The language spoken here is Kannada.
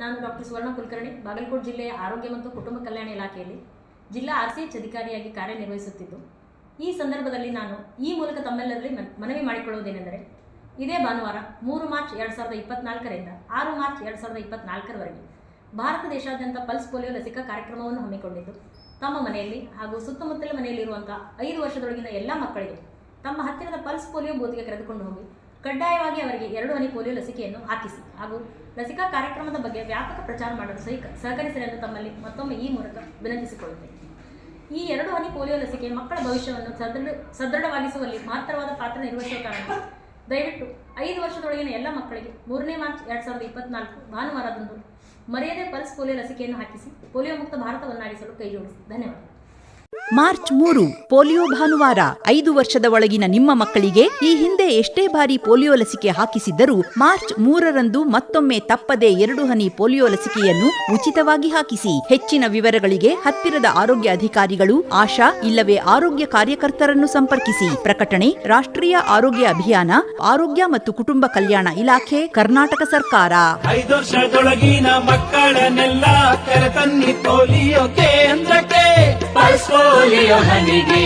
ನಾನು ಡಾಕ್ಟರ್ ಸುವರ್ಣ ಕುಲಕರ್ಣಿ, ಬಾಗಲಕೋಟೆ ಜಿಲ್ಲೆಯ ಆರೋಗ್ಯ ಮತ್ತು ಕುಟುಂಬ ಕಲ್ಯಾಣ ಇಲಾಖೆಯಲ್ಲಿ ಜಿಲ್ಲಾ ಆರ್ ಸಿ ಎಚ್ ಅಧಿಕಾರಿಯಾಗಿ ಕಾರ್ಯನಿರ್ವಹಿಸುತ್ತಿದ್ದು. ಈ ಸಂದರ್ಭದಲ್ಲಿ ನಾನು ಈ ಮೂಲಕ ತಮ್ಮೆಲ್ಲರಲ್ಲಿ ಮನವಿ ಮಾಡಿಕೊಳ್ಳುವುದೇನೆಂದರೆ, ಇದೇ ಭಾನುವಾರ ಮೂರು ಮಾರ್ಚ್ ಎರಡು ಸಾವಿರದ ಇಪ್ಪತ್ನಾಲ್ಕರಿಂದ ಆರು ಮಾರ್ಚ್ ಎರಡು ಸಾವಿರದ ಇಪ್ಪತ್ನಾಲ್ಕರವರೆಗೆ ಭಾರತ ದೇಶಾದ್ಯಂತ ಪಲ್ಸ್ ಪೋಲಿಯೋ ಲಸಿಕಾ ಕಾರ್ಯಕ್ರಮವನ್ನು ಹಮ್ಮಿಕೊಂಡಿದ್ದು, ತಮ್ಮ ಮನೆಯಲ್ಲಿ ಹಾಗೂ ಸುತ್ತಮುತ್ತಲ ಮನೆಯಲ್ಲಿರುವಂಥ ಐದು ವರ್ಷದೊಳಗಿನ ಎಲ್ಲ ಮಕ್ಕಳಿಗೆ ತಮ್ಮ ಹತ್ತಿರದ ಪಲ್ಸ್ ಪೋಲಿಯೋ ಬೂತ್ಗೆ ಕರೆದುಕೊಂಡು ಹೋಗಿ ಕಡ್ಡಾಯವಾಗಿ ಅವರಿಗೆ ಎರಡು ಹನಿ ಪೋಲಿಯೋ ಲಸಿಕೆಯನ್ನು ಹಾಕಿಸಿ. ಹಾಗೂ ಲಸಿಕಾ ಕಾರ್ಯಕ್ರಮದ ಬಗ್ಗೆ ವ್ಯಾಪಕ ಪ್ರಚಾರ ಮಾಡಲು ಸಹಿಕ ಸಹಕರಿಸಲೆಂದು ತಮ್ಮಲ್ಲಿ ಮತ್ತೊಮ್ಮೆ ಈ ಮೂಲಕ ವಿನಂತಿಸಿಕೊಳ್ಳುತ್ತೇನೆ. ಈ ಎರಡು ಹನಿ ಪೋಲಿಯೋ ಲಸಿಕೆ ಮಕ್ಕಳ ಭವಿಷ್ಯವನ್ನು ಸದೃಢ ಸದೃಢವಾಗಿಸುವಲ್ಲಿ ಮಹತ್ತರವಾದ ಪಾತ್ರ ನಿರ್ವಹಿಸುವ ಕಾರಣ ದಯವಿಟ್ಟು ಐದು ವರ್ಷದೊಳಗಿನ ಎಲ್ಲ ಮಕ್ಕಳಿಗೆ ಮೂರನೇ ಮಾರ್ಚ್ ಎರಡು ಸಾವಿರದ ಇಪ್ಪತ್ನಾಲ್ಕು ಭಾನುವಾರದಂದು ಮರ್ಯಾದೆ ಪಲ್ಸ್ ಪೋಲಿಯೋ ಲಸಿಕೆಯನ್ನು ಹಾಕಿಸಿ ಪೋಲಿಯೋ ಮುಕ್ತ ಭಾರತವನ್ನಾಗಿಸಲು ಕೈಜೋಡಿಸಿ. ಧನ್ಯವಾದ. ಮಾರ್ಚ್ ಮೂರು, ಪೋಲಿಯೋ ಭಾನುವಾರ ಐದು ವರ್ಷದ ಒಳಗಿನ ನಿಮ್ಮ ಮಕ್ಕಳಿಗೆ ಈ ಹಿಂದೆ ಎಷ್ಟೇ ಬಾರಿ ಪೋಲಿಯೋ ಲಸಿಕೆ ಹಾಕಿಸಿದ್ದರೂ ಮಾರ್ಚ್ ಮೂರರಂದು ಮತ್ತೊಮ್ಮೆ ತಪ್ಪದೆ ಎರಡು ಹನಿ ಪೋಲಿಯೋ ಲಸಿಕೆಯನ್ನು ಉಚಿತವಾಗಿ ಹಾಕಿಸಿ. ಹೆಚ್ಚಿನ ವಿವರಗಳಿಗೆ ಹತ್ತಿರದ ಆರೋಗ್ಯ ಅಧಿಕಾರಿಗಳು, ಆಶಾ ಇಲ್ಲವೇ ಆರೋಗ್ಯ ಕಾರ್ಯಕರ್ತರನ್ನು ಸಂಪರ್ಕಿಸಿ. ಪ್ರಕಟಣೆ, ರಾಷ್ಟ್ರೀಯ ಆರೋಗ್ಯ ಅಭಿಯಾನ, ಆರೋಗ್ಯ ಮತ್ತು ಕುಟುಂಬ ಕಲ್ಯಾಣ ಇಲಾಖೆ, ಕರ್ನಾಟಕ ಸರ್ಕಾರ. ಐದು ವರ್ಷದೊಳಗಿನ ಮಕ್ಕಳನ್ನೆಲ್ಲ ಕರೆತನ್ನಿ ಪೋಲಿಯೋ ಕೇಂದ್ರಕ್ಕೆ. ಬೋಲಿಯೋ ಹನಿಗೆ